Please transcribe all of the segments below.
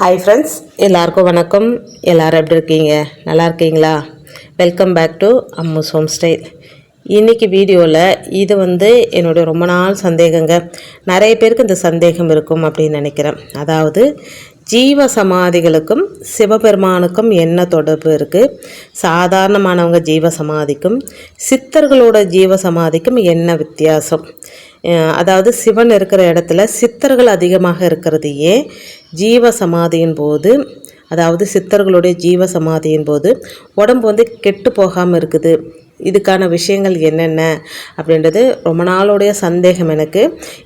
Hi friends எல்லாருக்கும் வணக்கம். எல்லோரும் எப்படி இருக்கீங்க? நல்லா இருக்கீங்களா? Welcome back to Ammu's home style இன்றைக்கி வீடியோவில் இது வந்து என்னுடைய ரொம்ப நாள் சந்தேகங்க. நிறைய பேருக்கு இந்த சந்தேகம் இருக்கும் அப்படின்னு நினைக்கிறேன். அதாவது ஜீவ சமாதிகளுக்கும் சிவபெருமானுக்கும் என்ன தொடர்பு இருக்குது சாதாரணமானவங்க ஜீவ சமாதிக்கும் சித்தர்களோட ஜீவ சமாதிக்கும் என்ன வித்தியாசம்? அதாவது சிவன் இருக்கிற இடத்துல சித்தர்கள் அதிகமாக இருக்கிறது ஏன் ஜீவ சமாதியின் போது அதாவது சித்தர்களுடைய ஜீவ சமாதியின் போது உடம்பு வந்து கெட்டு போகாமல் இருக்குது. இதுக்கான விஷயங்கள் என்னென்ன அப்படின்றது ரொம்ப நாளுடைய சந்தேகம் எனக்கு.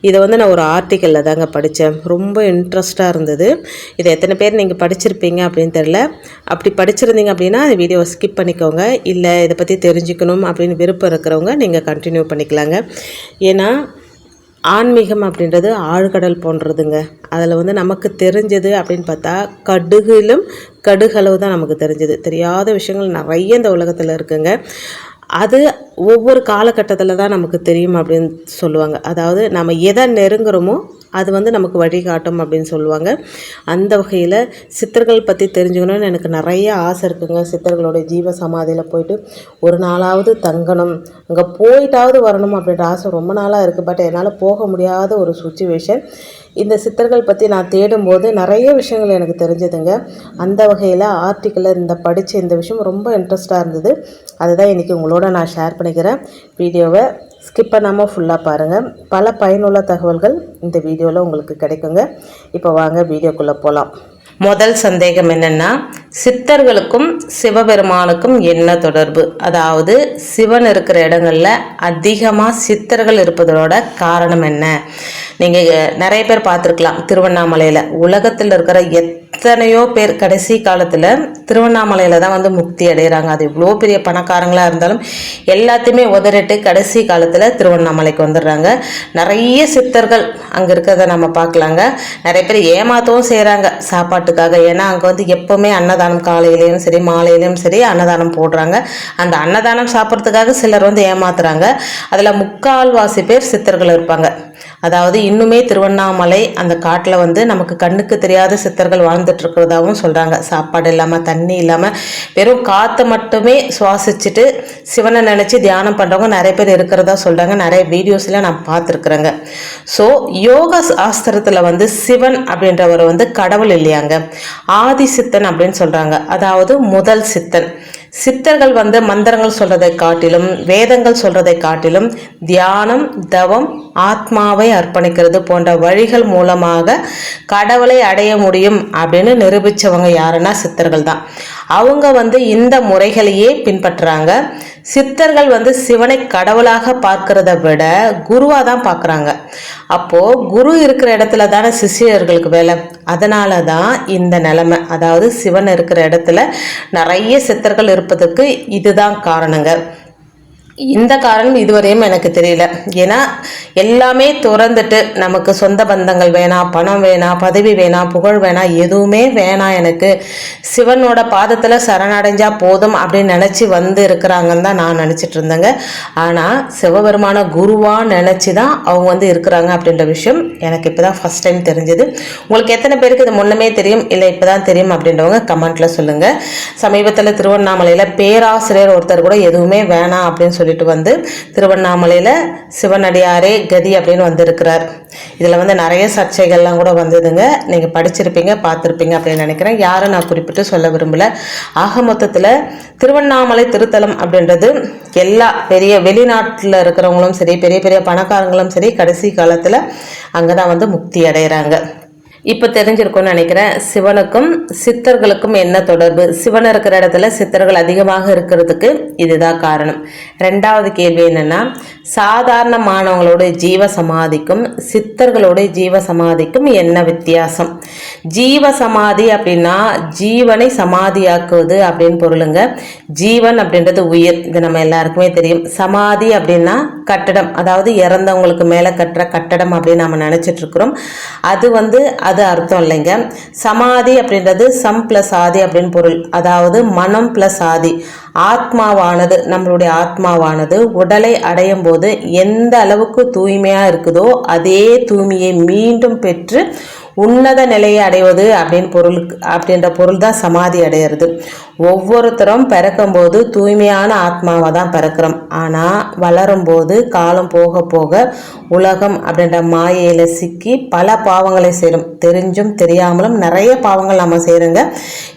இதை வந்து நான் ஒரு ஆர்டிக்கலில் தாங்க படித்தேன். ரொம்ப இன்ட்ரெஸ்டாக இருந்தது. இதை எத்தனை பேர் நீங்கள் படிச்சிருப்பீங்க அப்படின்னு தெரில அப்படி படிச்சிருந்தீங்க அப்படின்னா அந்த வீடியோவை ஸ்கிப் பண்ணிக்கோங்க. இல்லை இதை பற்றி தெரிஞ்சுக்கணும் அப்படின்னு விருப்பம் இருக்கிறவங்க நீங்கள் கண்டினியூ பண்ணிக்கலாங்க. ஏன்னா ஆன்மீகம் அப்படின்றது ஆழ்கடல் போன்றதுங்க. அதில் வந்து நமக்கு தெரிஞ்சது அப்படின்னு பார்த்தா கடுகிலும் கடுகளவு தான் நமக்கு தெரிஞ்சது. தெரியாத விஷயங்கள் நிறைய இந்த உலகத்தில் இருக்குங்க. அது ஒவ்வொரு காலகட்டத்தில் தான் நமக்கு தெரியும் அப்படின்னு சொல்லுவாங்க. அதாவது நம்ம எதை நெருங்குறோமோ அது வந்து நமக்கு வழிகாட்டும் அப்படின்னு சொல்லுவாங்க. அந்த வகையில் சித்தர்கள் பற்றி தெரிஞ்சுக்கணும்னு எனக்கு நிறைய ஆசை இருக்குங்க. சித்தர்களுடைய ஜீவ சமாதியில் போயிட்டு ஒரு நாளாவது தங்கணும். அங்கே போயிட்டாவது வரணும் அப்படின்ற ஆசை ரொம்ப நாளாக இருக்குது பட் என்னால் போக முடியாத ஒரு சுச்சுவேஷன். இந்த சித்தர்கள் பற்றி நான் தேடும்போது நிறைய விஷயங்கள் எனக்கு தெரிஞ்சதுங்க. அந்த வகையில் ஆர்டிக்கிளில் இந்த படித்த இந்த விஷயம் ரொம்ப இன்ட்ரெஸ்டாக இருந்தது. அதுதான் இன்றைக்கி உங்களோட நான் ஷேர் பண்ணிக்கிறேன். வீடியோவை ஸ்கிப் பண்ணாமல் ஃபுல்லாக பாருங்கள் பல பயனுள்ள தகவல்கள் இந்த வீடியோவில் உங்களுக்கு கிடைக்குங்க. இப்போ வாங்க வீடியோக்குள்ளே போகலாம் முதல் சந்தேகம் என்னென்னா சித்தர்களுக்கும் சிவபெருமானுக்கும் என்ன தொடர்பு? அதாவது சிவன் இருக்கிற இடங்களில் அதிகமாக சித்தர்கள் இருப்பதோட காரணம் என்ன? நீங்கள் நிறைய பேர் பார்த்துருக்கலாம் திருவண்ணாமலையில். உலகத்தில் இருக்கிற எத் எத்தனையோ பேர் கடைசி காலத்தில் திருவண்ணாமலையில் தான் வந்து முக்தி அடைகிறாங்க அது இவ்வளோ பெரிய பணக்காரங்களாக இருந்தாலும் எல்லாத்தையுமே உதறிட்டு கடைசி காலத்தில் திருவண்ணாமலைக்கு வந்துடுறாங்க. நிறைய சித்தர்கள் அங்கே இருக்கிறத நம்ம பார்க்கலாங்க. நிறைய பேர் ஏமாத்தவும் செய்கிறாங்க சாப்பாட்டுக்காக. ஏன்னா அங்கே வந்து எப்போவுமே அன்னதானம் காலையிலையும் சரி மாலையிலையும் சரி அன்னதானம் போடுறாங்க. அந்த அன்னதானம் சாப்பிட்றதுக்காக சிலர் வந்து ஏமாத்துறாங்க. அதில் முக்கால்வாசி பேர் சித்தர்கள் இருப்பாங்க. அதாவது இன்னுமே திருவண்ணாமலை அந்த காட்டில் வந்து நமக்கு கண்ணுக்கு தெரியாத சித்தர்கள் வாழ்ந்துட்டுருக்கிறதாகவும் சொல்கிறாங்க சாப்பாடு இல்லாமல் தண்ணி இல்லாமல் வெறும் காற்றை மட்டுமே சுவாசிச்சுட்டு சிவனை நினச்சி தியானம் பண்ணுறவங்க நிறைய பேர் இருக்கிறதா சொல்கிறாங்க நிறைய வீடியோஸில் நான் பார்த்துருக்குறேங்க. ஸோ யோக சாஸ்திரத்தில் வந்து சிவன் அப்படின்றவர் வந்து கடவுள் இல்லையாங்க. ஆதி சித்தன் அப்படின்னு சொல்கிறாங்க அதாவது முதல் சித்தன். சித்தர்கள் வந்து மந்திரங்கள் சொல்றதை காட்டிலும் வேதங்கள் சொல்றதை காட்டிலும் தியானம் தவம் ஆத்மாவை அர்ப்பணிக்கிறது போன்ற வழிகள் மூலமாக கடவுளை அடைய முடியும் அப்படின்னு நிரூபித்தவங்க யாருன்னா சித்தர்கள் தான் அவங்க வந்து இந்த முறைகளையே பின்பற்றுறாங்க சித்தர்கள் வந்து சிவனை கடவுளாக பார்க்கறத விட குருவாக தான் பார்க்குறாங்க. அப்போது குரு இருக்கிற இடத்துல தானே சிஷியர்களுக்கு வேலை. அதனால தான் இந்த நிலைமை. அதாவது சிவன் இருக்கிற இடத்துல நிறைய சித்தர்கள் இருப்பதற்கு இதுதான் காரணங்க. இந்த காரணம் இதுவரையும் எனக்கு தெரியல. ஏன்னா எல்லாமே துறந்துட்டு நமக்கு சொந்த பந்தங்கள் வேணாம் பணம் வேணாம் பதவி வேணாம் புகழ் வேணாம் எதுவுமே வேணாம் எனக்கு. சிவனோட பாதத்தில் சரணடைஞ்சா போதும் அப்படின்னு நினச்சி வந்து இருக்கிறாங்கன்னு தான் நான் நினச்சிட்டு இருந்தேங்க. ஆனால் சிவபெருமான குருவாக நினச்சி தான் அவங்க வந்து இருக்கிறாங்க அப்படின்ற விஷயம் எனக்கு இப்போ தான் ஃபஸ்ட் டைம் தெரிஞ்சது. உங்களுக்கு எத்தனை பேருக்கு இது முன்னமே தெரியும் இல்லை இப்போ தான் தெரியும் அப்படின்றவங்க கமெண்ட்டில் சொல்லுங்கள் சமீபத்தில் திருவண்ணாமலையில் பேராசிரியர் ஒருத்தர் கூட எதுவுமே வேணாம் அப்படின்னு சொல்லிட்டு வந்து திருவண்ணாமலையில் சிவனடியாரே கதி அப்படின்னு வந்திருக்கிறார். இதில் வந்து நிறைய சர்ச்சைகள்லாம் கூட வந்ததுங்க. நீங்கள் படிச்சிருப்பீங்க பார்த்துருப்பீங்க அப்படின்னு நினைக்கிறேன். யாரும் நான் குறிப்பிட்டு சொல்ல விரும்பல. ஆக மொத்தத்தில் திருவண்ணாமலை திருத்தலம் அப்படின்றது எல்லா பெரிய வெளிநாட்டில் இருக்கிறவங்களும் சரி பெரிய பெரிய பணக்காரங்களும் சரி கடைசி காலத்தில் அங்கே தான் வந்து முக்தி அடைகிறாங்க இப்போ தெரிஞ்சிருக்கும்னு நினைக்கிறேன். சிவனுக்கும் சித்தர்களுக்கும் என்ன தொடர்பு? சிவன் இருக்கிற இடத்துல சித்தர்கள் அதிகமாக இருக்கிறதுக்கு இதுதான் காரணம். ரெண்டாவது கேள்வி என்னென்னா சாதாரணமானவங்களோட ஜீவ சமாதிக்கும் சித்தர்களோட ஜீவ சமாதிக்கும் என்ன வித்தியாசம்? ஜீவ சமாதி அப்படின்னா ஜீவனை சமாதியாக்குவது அப்படின்னு பொருளுங்க. ஜீவன் அப்படின்றது உயிர். இது நம்ம எல்லாருக்குமே தெரியும். சமாதி அப்படின்னா கட்டடம். அதாவது இறந்தவங்களுக்கு மேலே கட்டுற கட்டடம் அப்படின்னு நம்ம நினச்சிட்ருக்குறோம் அது வந்து அது அர்த்தம் இல்லைங்க. சமாதி அப்படின்றது சம் ப்ளஸ் ஆதி அப்படின்னு பொருள். அதாவது மனம் ப்ளஸ் ஆதி. ஆத்மாவானது நம்மளுடைய ஆத்மாவானது உடலை அடையும் போது எந்த அளவுக்கு தூய்மையாக இருக்குதோ அதே தூய்மையை மீண்டும் பெற்று உன்னத நிலையை அடைவது அப்படின்னு பொருளுக்கு அப்படின்ற பொருள் தான் சமாதி அடையிறது. ஒவ்வொருத்தரும் பிறக்கும்போது தூய்மையான ஆத்மாவை தான் பிறக்கிறோம். ஆனால் வளரும்போது காலம் போக போக உலகம் அப்படின்ற மாயையில் சிக்கி பல பாவங்களை செய்கிறோம் தெரிஞ்சும் தெரியாமலும் நிறைய பாவங்கள் நம்ம செய்கிறோங்க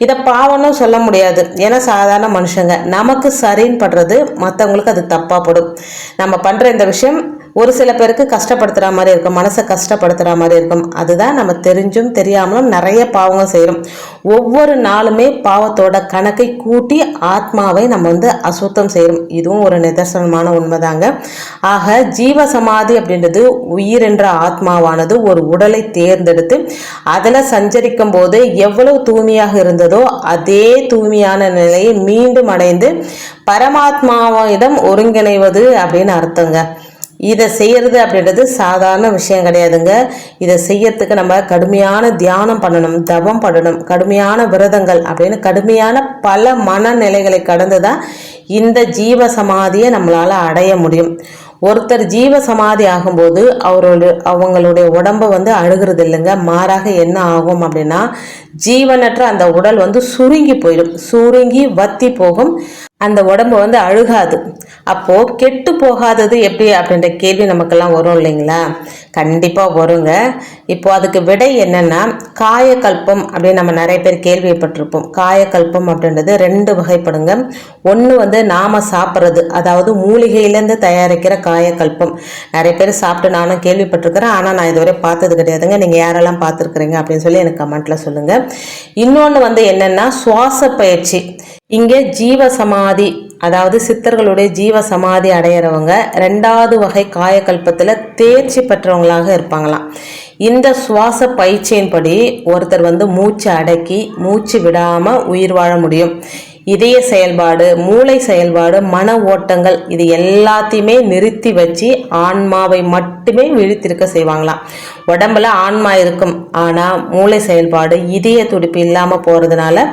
இதை பாவம்னு சொல்ல முடியாது. ஏன்னா சாதாரண மனுஷங்க. நமக்கு சரின்னு படுறது மற்றவங்களுக்கு அது தப்பாக படும். நம்ம பண்ணுற இந்த விஷயம் ஒரு சில பேருக்கு கஷ்டப்படுத்துகிற மாதிரி இருக்கும் மனசை கஷ்டப்படுத்துகிற மாதிரி இருக்கும். அதுதான் நம்ம தெரிஞ்சும் தெரியாமலும் நிறைய பாவங்கள் செய்கிறோம் ஒவ்வொரு நாளுமே பாவத்தோட கணக்கை கூட்டி ஆத்மாவை நம்ம வந்து அசுத்தம் செய்கிறோம் இதுவும் ஒரு நிதர்சனமான உண்மைதாங்க. ஆக ஜீவ சமாதி அப்படின்றது உயிர் என்ற ஆத்மாவானது ஒரு உடலை தேர்ந்தெடுத்து அதில் சஞ்சரிக்கும் போது எவ்வளவு தூய்மையாக இருந்ததோ அதே தூய்மையான நிலையை மீண்டும் அடைந்து பரமாத்மாவிடம் ஒருங்கிணைவது அப்படின்னு அர்த்தங்க. இதை செய்யறது அப்படின்றது சாதாரண விஷயம் கிடையாதுங்க. இதை செய்யறதுக்கு நம்ம கடுமையான தியானம் பண்ணணும் தவம் பண்ணணும் கடுமையான விரதங்கள் அப்படின்னு கடுமையான பல மனநிலைகளை கடந்து தான் இந்த ஜீவ சமாதியை நம்மளால் அடைய முடியும். ஒருத்தர் ஜீவ சமாதி ஆகும்போது அவரோட அவங்களுடைய உடம்பை வந்து அழுகிறது இல்லைங்க. மாறாக என்ன ஆகும் அப்படின்னா ஜீவனற்ற அந்த உடல் வந்து சுருங்கி போயிடும். சுருங்கி வத்தி போகும். அந்த உடம்பு வந்து அழுகாது. அப்போது கெட்டு போகாதது எப்படி அப்படின்ற கேள்வி நமக்கெல்லாம் வரும் இல்லைங்களா? கண்டிப்பாக வருங்க. இப்போது அதுக்கு விடை என்னென்னா காயக்கல்பம் அப்படின்னு நம்ம நிறைய பேர் கேள்விப்பட்டிருப்போம். காயக்கல்பம் அப்படின்றது ரெண்டு வகைப்படுங்க. ஒன்று வந்து நாம் சாப்பிட்றது அதாவது மூலிகையிலேருந்து தயாரிக்கிற காயக்கல்பம். நிறைய பேர் சாப்பிட்டு நானும் கேள்விப்பட்டிருக்கிறேன். ஆனால் நான் இதுவரை பார்த்தது கிடையாதுங்க. நீங்கள் யாரெல்லாம் பார்த்துருக்குறீங்க அப்படின்னு சொல்லி எனக்கு கமெண்ட்டில் சொல்லுங்கள் இன்னொன்று வந்து என்னென்னா சுவாச பயிற்சி. இங்கே ஜீவ சமாதி அதாவது சித்தர்களுடைய ஜீவ சமாதி அடையிறவங்க ரெண்டாவது வகை காயக்கல்பத்தில் தேர்ச்சி பெற்றவங்களாக இருப்பாங்களாம். இந்த சுவாச பயிற்சியின்படி ஒருத்தர் வந்து மூச்சு அடக்கி மூச்சு விடாமல் உயிர் வாழ முடியும். இதய செயல்பாடு மூளை செயல்பாடு மன ஓட்டங்கள் இது எல்லாத்தையுமே நிறுத்தி வச்சு ஆன்மாவை மட்டுமே விழித்திருக்க செய்வாங்களாம். உடம்புல ஆன்மா இருக்கும். ஆனால் மூளை செயல்பாடு இதய துடிப்பு இல்லாமல் போகிறதுனால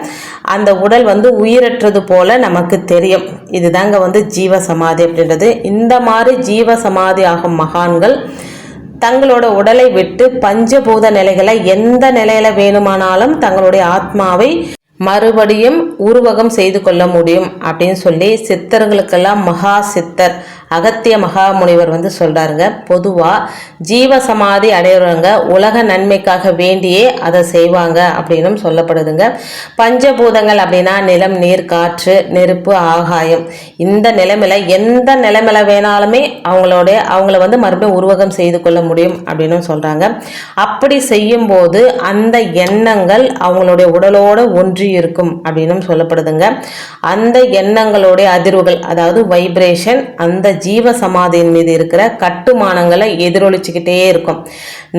அந்த உடல் வந்து உயிரற்றது போல நமக்கு தெரியும். இதுதாங்க வந்து ஜீவ சமாதி அப்படின்றது. இந்த மாதிரி ஜீவ சமாதி ஆகும் மகான்கள் தங்களோட உடலை விட்டு பஞ்சபூத நிலைகளை எந்த நிலையில வேணுமானாலும் தங்களுடைய ஆத்மாவை மறுபடியும் உருவகம் செய்து கொள்ள முடியும் அப்படின்னு சொல்லி சித்தர்களுக்கெல்லாம் மகா சித்தர் அகத்திய மகாமுனிவர் வந்து சொல்கிறாருங்க பொதுவாக ஜீவ சமாதி அடையிறவங்க உலக நன்மைக்காக வேண்டியே அதை செய்வாங்க அப்படின்னும் சொல்லப்படுதுங்க. பஞ்சபூதங்கள் அப்படின்னா நிலம் நீர் காற்று நெருப்பு ஆகாயம். இந்த நிலைமையில எந்த நிலைமையில வேணாலுமே அவங்களோட அவங்கள வந்து மறுபடியும் உருவகம் செய்து கொள்ள முடியும் அப்படின்னு சொல்கிறாங்க அப்படி செய்யும்போது அந்த எண்ணங்கள் அவங்களுடைய உடலோட ஒன்றி இருக்கும் அப்படின்னும் சொல்லப்படுதுங்க. அந்த எண்ணங்களுடைய அதிர்வுகள் அதாவது வைப்ரேஷன் அந்த ஜீவ சமாதியின் மீது இருக்கிற கட்டுமானங்களை எதிரொலிச்சுக்கிட்டே இருக்கும்.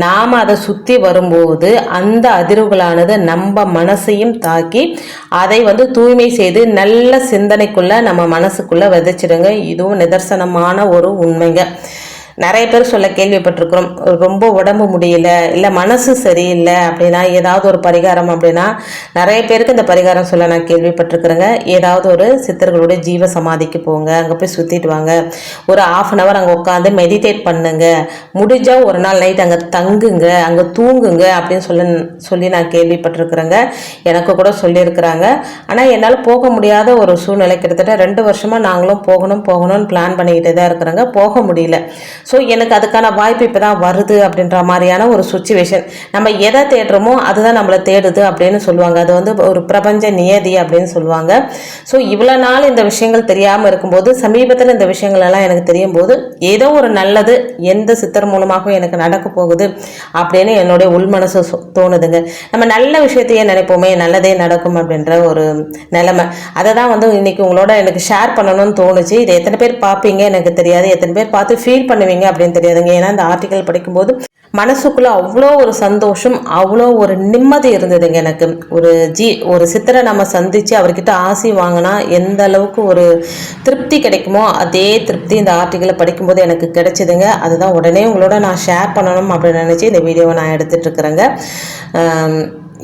நாம் அதை சுற்றி வரும்போது அந்த அதிர்வுகளானது நம்ம மனசையும் தாக்கி அதை வந்து தூய்மை செய்து நல்ல சிந்தனைக்குள்ளே நம்ம மனசுக்குள்ளே விதைச்சிடுங்க. இதுவும் நிதர்சனமான ஒரு உண்மைங்க. நிறைய பேர் சொல்ல கேள்விப்பட்டிருக்கிறோம். ரொம்ப உடம்பு முடியல இல்லை மனசு சரியில்லை அப்படின்னா ஏதாவது ஒரு பரிகாரம் அப்படின்னா நிறைய பேருக்கு இந்த பரிகாரம் சொல்ல நான் கேள்விப்பட்டிருக்கிறேங்க. ஏதாவது ஒரு சித்தர்களுடைய ஜீவ சமாதிக்கு போங்க அங்கே போய் சுற்றிட்டு வாங்க. ஒரு ஆஃப் அன் ஹவர் அங்கே உட்காந்து மெடிடேட் பண்ணுங்க. முடிஞ்சால் ஒரு நாள் நைட் அங்கே தங்குங்க அங்கே தூங்குங்க அப்படின்னு சொல்லி சொல்லி நான் கேள்விப்பட்டிருக்கிறேங்க. எனக்கு கூட சொல்லியிருக்கிறாங்க. ஆனால் என்னால் போக முடியாத ஒரு சூழ்நிலை கிட்டத்தட்ட ரெண்டு வருஷமாக நாங்களும் போகணும் போகணும்னு பிளான் பண்ணிக்கிட்டே தான் இருக்கிறாங்க. போக முடியல. ஸோ எனக்கு அதுக்கான வாய்ப்பு இப்போ தான் வருது அப்படின்ற மாதிரியான ஒரு சுச்சுவேஷன் நம்ம எதை தேடுறோமோ அதுதான் நம்மளை தேடுது அப்படின்னு சொல்லுவாங்க. அது வந்து ஒரு பிரபஞ்ச நியதி அப்படின்னு சொல்லுவாங்க. ஸோ இவ்வளோ நாள் இந்த விஷயங்கள் தெரியாமல் இருக்கும்போது சமீபத்தில் இந்த விஷயங்கள் எல்லாம் எனக்கு தெரியும் போது ஏதோ ஒரு நல்லது எந்த சித்தர் மூலமாகவும் எனக்கு நடக்க போகுது அப்படின்னு என்னுடைய உள்மனசு தோணுதுங்க. நம்ம நல்ல விஷயத்தையே நினைப்போமே நல்லதே நடக்கும் அப்படின்ற ஒரு நிலைமை. அதை தான் வந்து இன்னைக்கு உங்களோட எனக்கு ஷேர் பண்ணணும்னு தோணுச்சு. இதை எத்தனை பேர் பார்ப்பீங்க எனக்கு தெரியாது. எத்தனை பேர் பார்த்து ஃபீல் பண்ணுவீங்க பண்ணுவீங்க அப்படின்னு தெரியாதுங்க. ஏன்னா இந்த ஆர்டிக்கல் படிக்கும்போது மனசுக்குள்ளே அவ்வளோ ஒரு சந்தோஷம் அவ்வளோ ஒரு நிம்மதி இருந்ததுங்க எனக்கு. ஒரு ஜி ஒரு சித்தரை நம்ம சந்தித்து அவர்கிட்ட ஆசி வாங்கினா எந்த அளவுக்கு ஒரு திருப்தி கிடைக்குமோ அதே திருப்தி இந்த ஆர்டிக்கலை படிக்கும்போது எனக்கு கிடைச்சிதுங்க. அதுதான் உடனே உங்களோட நான் ஷேர் பண்ணணும் அப்படின்னு நினச்சி இந்த வீடியோவை நான் எடுத்துகிட்ருக்குறேங்க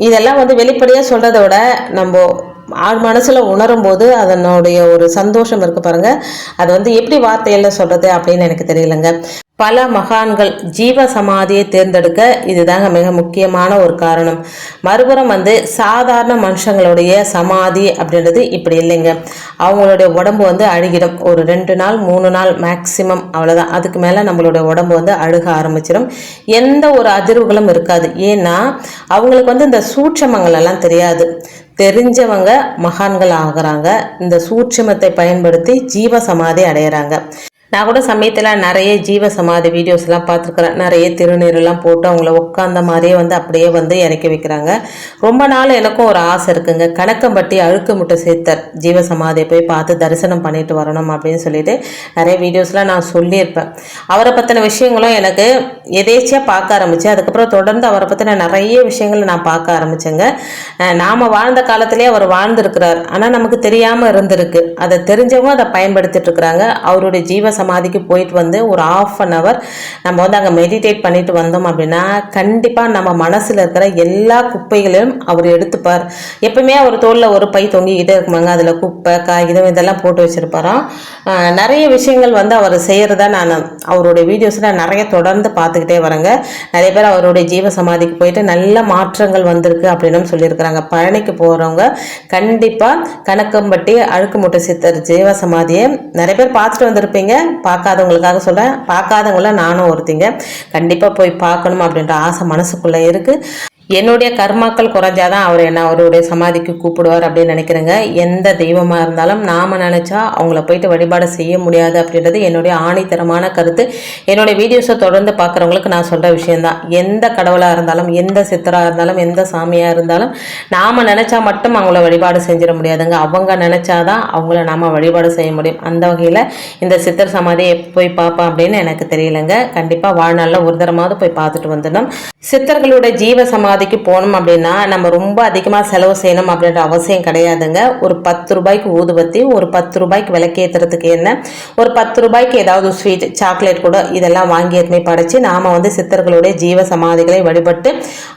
இதெல்லாம் வந்து வெளிப்படையாக சொல்கிறத விட நம்ம மனசில் உணரும் போது அதனுடைய ஒரு சந்தோஷம் இருக்கு பாருங்க. அது வந்து எப்படி வார்த்தையில் சொல்றது அப்படின்னு எனக்கு தெரியலங்க. பல மகான்கள் ஜீவ சமாதியை தேர்ந்தெடுக்க இதுதாங்க மிக முக்கியமான ஒரு காரணம். மறுபுறம் வந்து சாதாரண மனுஷங்களுடைய சமாதி அப்படின்றது இப்படி இல்லைங்க. அவங்களுடைய உடம்பு வந்து அழுகிடும். ஒரு ரெண்டு நாள் மூணு நாள் மேக்சிமம் அவ்வளோதான் அதுக்கு மேலே நம்மளுடைய உடம்பு வந்து அழுக ஆரம்பிச்சிடும் எந்த ஒரு அதிர்வுகளும் இருக்காது. ஏன்னா அவங்களுக்கு வந்து இந்த சூட்சமங்கள் எல்லாம் தெரியாது. தெரிஞ்சவங்க மகான்கள் ஆகுறாங்க இந்த சூட்சமத்தை பயன்படுத்தி ஜீவ சமாதி அடையிறாங்க. நான் கூட சமயத்தில் நிறைய ஜீவ சமாதி வீடியோஸ்லாம் பார்த்துருக்குறேன். நிறைய திருநீரெல்லாம் போட்டு அவங்கள உட்காந்த மாதிரியே வந்து அப்படியே வந்து இறக்கி வைக்கிறாங்க. ரொம்ப நாள் எனக்கும் ஒரு ஆசை இருக்குங்க. கணக்கம்பட்டி அழுக்கு முட்டை சேர்த்தர் ஜீவ சமாதியை போய் பார்த்து தரிசனம் பண்ணிட்டு வரணும் அப்படின்னு சொல்லிட்டு நிறைய வீடியோஸ்லாம் நான் சொல்லியிருப்பேன். அவரை பற்றின விஷயங்களும் எனக்கு எதேச்சியாக பார்க்க ஆரம்பித்தேன் அதுக்கப்புறம் தொடர்ந்து அவரை பற்றின நிறைய விஷயங்களை நான் பார்க்க ஆரம்பித்தேங்க நாம் வாழ்ந்த காலத்திலே அவர் வாழ்ந்திருக்கிறார். ஆனால் நமக்கு தெரியாமல் இருந்திருக்கு. அதை தெரிஞ்சவங்க அதை பயன்படுத்திட்டு இருக்கிறாங்க. அவருடைய ஜீவ சமாதிக்கு போயிட்டு வந்து ஒரு ஆஃப் அன் ஹவர் நம்ம வந்து அங்கே மெடிடேட் பண்ணிட்டு வந்தோம் அப்படின்னா கண்டிப்பாக நம்ம மனசில் இருக்கிற எல்லா குப்பைகளையும் அவர் எடுத்துப்பார். எப்பவுமே அவர் தோளில் ஒரு பை தொங்கிக்கிட்டே இருக்குமாங்க. அதில் குப்பை காகிதம் இதெல்லாம் போட்டு வச்சுருப்பாராம். நிறைய விஷயங்கள் வந்து அவர் செய்கிறத நான் அவருடைய வீடியோஸில் நிறைய தொடர்ந்து பார்த்துக்கிட்டே வரேங்க. நிறைய பேர் அவருடைய ஜீவ சமாதிக்கு போயிட்டு நல்ல மாற்றங்கள் வந்திருக்கு அப்படின்னு சொல்லியிருக்கிறாங்க. பழனிக்கு போகிறவங்க கண்டிப்பாக கணக்கம்பட்டி அழுக்கு முட்டை சித்தர் ஜீவ சமாதியை நிறைய பேர் பார்த்துட்டு வந்திருப்பீங்க. பார்க்காதவங்களுக்காக சொல்கிறேன் பார்க்காதவங்கள நானும் ஒருத்திங்க. கண்டிப்பாக போய் பார்க்கணும் அப்படின்ற ஆசை மனசுக்குள்ளே இருக்குது என்னுடைய கர்மாக்கள் குறைஞ்சாதான் அவர் என்ன அவருடைய சமாதிக்கு கூப்பிடுவார் அப்படின்னு நினைக்கிறேங்க. எந்த தெய்வமாக இருந்தாலும் நாம் நினச்சா அவங்கள போயிட்டு வழிபாடு செய்ய முடியாது அப்படின்றது என்னுடைய ஆணித்தரமான கருத்து. என்னுடைய வீடியோஸை தொடர்ந்து பார்க்குறவங்களுக்கு நான் சொல்கிற விஷயந்தான் எந்த கடவுளாக இருந்தாலும் எந்த சித்தராக இருந்தாலும் எந்த சாமியாக இருந்தாலும் நாம் நினச்சா மட்டும் அவங்கள வழிபாடு செஞ்சிட முடியாதுங்க. அவங்க நினச்சாதான் அவங்கள நாம் வழிபாடு செய்ய முடியும். அந்த வகையில் இந்த சித்தர் சமாதியை போய் பார்ப்பேன் அப்படின்னு எனக்கு தெரியலங்க. கண்டிப்பாக வாழ்நாளில் ஒரு தரமாவது போய் பார்த்துட்டு வந்துடணும். சித்தர்களுடைய ஜீவ சமாதிக்கு போகணும் அப்படின்னா நம்ம ரொம்ப அதிகமாக செலவு செய்யணும் அப்படின்ற அவசியம் கிடையாதுங்க. ஒரு பத்து ரூபாய்க்கு ஊதுபத்தி ஒரு பத்து ரூபாய்க்கு விளக்கேற்றுறதுக்கு என்ன ஒரு பத்து ரூபாய்க்கு ஏதாவது ஸ்வீட் சாக்லேட் கூட இதெல்லாம் வாங்கி எதுவுமே படைச்சு நாம் வந்து சித்தர்களுடைய ஜீவ சமாதிகளை வழிபட்டு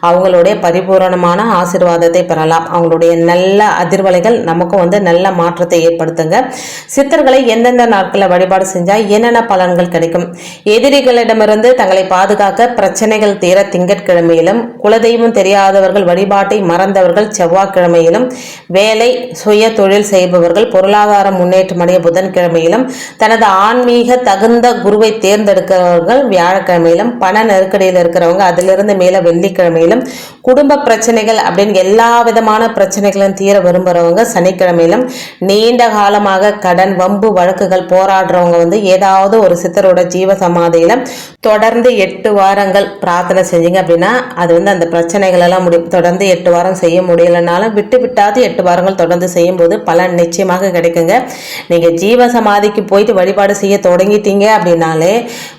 அவங்களுடைய பரிபூரணமான ஆசிர்வாதத்தை பெறலாம். அவங்களுடைய நல்ல அதிர்வலைகள் நமக்கும் வந்து நல்ல மாற்றத்தை ஏற்படுத்துங்க. சித்தர்களை எந்தெந்த நாட்களில் வழிபாடு செஞ்சால் என்னென்ன பலன்கள் கிடைக்கும்? எதிரிகளிடமிருந்து தங்களை பாதுகாக்க பிரச்சனைகள் தீர திங்கட்கிழமையிலும் குலதெய்வம் தெரியாதவர்கள் வழிபாட்டை மறந்தவர்கள் செவ்வாய்க்கிழமையிலும் வேலை சுய தொழில் செய்பவர்கள் பொருளாதார முன்னேற்றம் அடைய புதன்கிழமையிலும் தனது ஆன்மீக தகுந்த குருவை தேர்ந்தெடுக்கிறவர்கள் வியாழக்கிழமையிலும் பண நெருக்கடியில் இருக்கிறவங்க அதிலிருந்து மேலே வெள்ளிக்கிழமையிலும் குடும்ப பிரச்சனைகள் அப்படின்னு எல்லா விதமான பிரச்சனைகளும் தீர விரும்புகிறவங்க சனிக்கிழமையிலும் நீண்ட காலமாக கடன் வம்பு வழக்குகள் போராடுறவங்க வந்து ஏதாவது ஒரு சித்தரோட ஜீவ சமாதியில தொடர்ந்து எட்டு வாரங்கள் பிரார்த்தனை செஞ்சீங்க அப்படின்னா அது வந்து அந்த பிரச்சனை பிரச்சனைகள் எல்லாம் முடி தொடர்ந்து எட்டு வாரம் செய்ய முடியலைனாலும் விட்டு விட்டாது எட்டு வாரங்கள் தொடர்ந்து செய்யும்போது பலன் நிச்சயமாக கிடைக்குங்க. நீங்கள் ஜீவ சமாதிக்கு போயிட்டு வழிபாடு செய்ய தொடங்கிட்டீங்க அப்படின்னாலே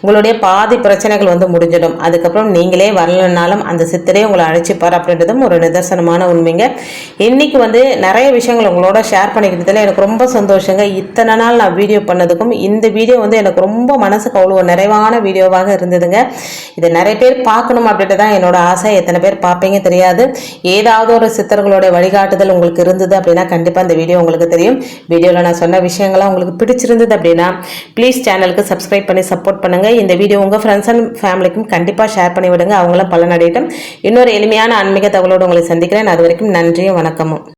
உங்களுடைய பாதி பிரச்சனைகள் வந்து முடிஞ்சிடும். அதுக்கப்புறம் நீங்களே வரலனாலும் அந்த சித்தரே உங்களை அழைச்சிப்பார் அப்படின்றதும் ஒரு நிதர்சனமான உண்மைங்க. இன்னைக்கு வந்து நிறைய விஷயங்கள் உங்களோட ஷேர் பண்ணிக்கிறதுல எனக்கு ரொம்ப சந்தோஷங்க. இத்தனை நாள் நான் வீடியோ பண்ணதுக்கும் இந்த வீடியோ வந்து எனக்கு ரொம்ப மனசுக்கு அவ்வளோ நிறைவான வீடியோவாக இருந்ததுங்க. இதை நிறைய பேர் பார்க்கணும் அப்படின்ட்டு தான் என்னோட ஆசை. எத்தனை பேர் பார்ப்பீங்க தெரியாது. ஏதாவது ஒரு சித்தர்களோட வழிகாட்டுதல் உங்களுக்கு இருந்தது அப்படின்னா கண்டிப்பாக இந்த வீடியோ உங்களுக்கு தெரியும். வீடியோவில் நான் சொன்ன விஷயங்கள்லாம் உங்களுக்கு பிடிச்சிருந்தது அப்படின்னா ப்ளீஸ் சேனலுக்கு சப்ஸ்கிரைப் பண்ணி சப்போர்ட் பண்ணுங்கள் இந்த வீடியோ உங்கள் ஃப்ரெண்ட்ஸ் அண்ட் ஃபேமிலிக்கும் கண்டிப்பாக ஷேர் பண்ணி விடுங்க. அவங்களும் பலனடையட்டும். இன்னொரு எளிமையான ஆன்மீக தகவலோடு உங்களை சந்திக்கிறேன். அது வரைக்கும் நன்றியும் வணக்கமும்.